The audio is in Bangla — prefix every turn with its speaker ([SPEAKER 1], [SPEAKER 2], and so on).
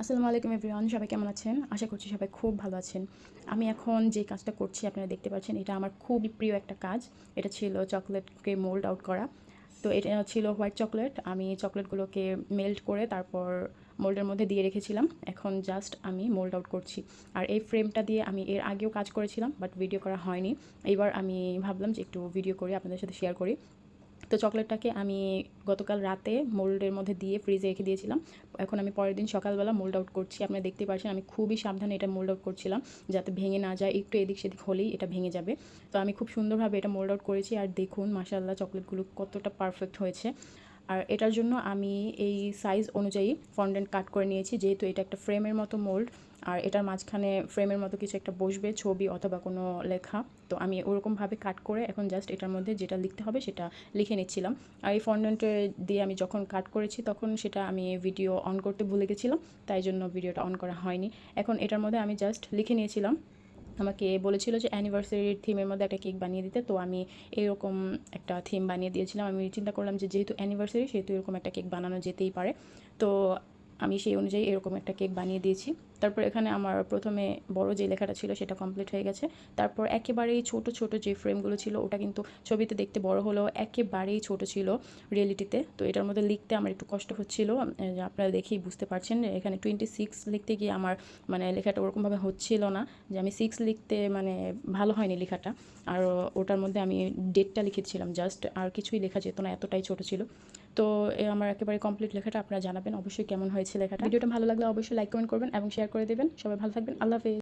[SPEAKER 1] আসসালামু আলাইকুম এভরিওয়ান, সবাই কেমন আছেন? আশা করছি সবাই খুব ভালো আছেন। আমি এখন যে কাজটা করছি, আপনারা দেখতে পাচ্ছেন, এটা আমার খুবই প্রিয় একটা কাজ। এটা ছিল চকলেটকে মোল্ড আউট করা। তো এটা ছিল হোয়াইট চকলেট আমি চকলেটগুলোকে মেল্ট করে তারপর মোল্ডের মধ্যে দিয়ে রেখেছিলাম। এখন জাস্ট আমি মোল্ড আউট করছি। আর এই ফ্রেমটা দিয়ে আমি এর আগেও কাজ করেছিলাম বাট ভিডিও করা হয়নি। এইবার আমি ভাবলাম যে একটু ভিডিও করি আপনাদের সাথে শেয়ার করি। তো চকলেটটাকে আমি গতকাল রাতে মোল্ডের মধ্যে দিয়ে ফ্রিজে রেখে দিয়েছিলাম। এখন আমি পরের দিন সকালবেলা মোল্ড আউট করছি। আপনারা দেখতে পাচ্ছেন আমি খুবই সাবধানে এটা মোল্ড আউট করছিলাম যাতে ভেঙে না যায়। একটু এদিক সেদিক হলেই এটা ভেঙে যাবে। তো আমি খুব সুন্দরভাবে এটা মোল্ড আউট করেছি। আর দেখুন মাসাল্লাহ চকলেটগুলো কতটা পারফেক্ট হয়েছে। আর এটার জন্য আমি এই সাইজ অনুযায়ী ফন্ডেন্ট কাট করে নিয়েছি, যেহেতু এটা একটা ফ্রেমের মতো মোল্ড আর এটার মাঝখানে ফ্রেমের মতো কিছু একটা বসবে, ছবি অথবা কোনো লেখা। তো আমি ওরকমভাবে কাট করে এখন জাস্ট এটার মধ্যে যেটা লিখতে হবে সেটা লিখে নিচ্ছিলাম। আর এই ফন্ডেন্টে দিয়ে আমি যখন কাট করেছি তখন সেটা আমি ভিডিও অন করতে ভুলে গেছিলাম, তাই জন্য ভিডিওটা অন করা হয়নি। এখন এটার মধ্যে আমি জাস্ট লিখে নিয়েছিলাম। আমাকে বলেছিল যে অ্যানিভার্সারির থিমের মধ্যে একটা কেক বানিয়ে দিতে, তো আমি এরকম একটা থিম বানিয়ে দিয়েছিলাম। আমি চিন্তা করলাম যে যেহেতু অ্যানিভার্সারি সেহেতু এরকম একটা কেক বানানো যেতেই পারে। তো আমি সেই অনুযায়ী এরকম একটা কেক বানিয়ে দিয়েছি। তারপর এখানে আমার প্রথমে বড় যে লেখাটা ছিল সেটা কমপ্লিট হয়ে গেছে। তারপর একেবারেই ছোট ছোট যে ফ্রেমগুলো ছিল ওটা কিন্তু ছবিতে দেখতে বড় হলেও একেবারেই ছোট ছিল রিয়েলিটিতে তো এটার মধ্যে লিখতে আমার একটু কষ্ট হচ্ছিল। আপনারা দেখেই বুঝতে পারছেন, এখানে টোয়েন্টি সিক্স লিখতে গিয়ে আমার মানে লেখাটা ওরকমভাবে হচ্ছিল না যে আমি সিক্স লিখতে মানে ভালো হয়নি লেখাটা। আর ওটার মধ্যে আমি ডেটটা লিখেছিলাম জাস্ট আর কিছুই লেখা যেত না, এতটাই ছোট ছিল। তো আমার একেবারে কমপ্লিট লেখাটা আপনারা জানাবেন। অবশ্যই কেমন হয়েছে লেখাটা? ভিডিওটা ভালো লাগলে অবশ্যই লাইক কমেন্ট করবেন এবং শেয়ার করে দেবেন। সবাই ভালো থাকবেন। আল্লাহ হাফেজ।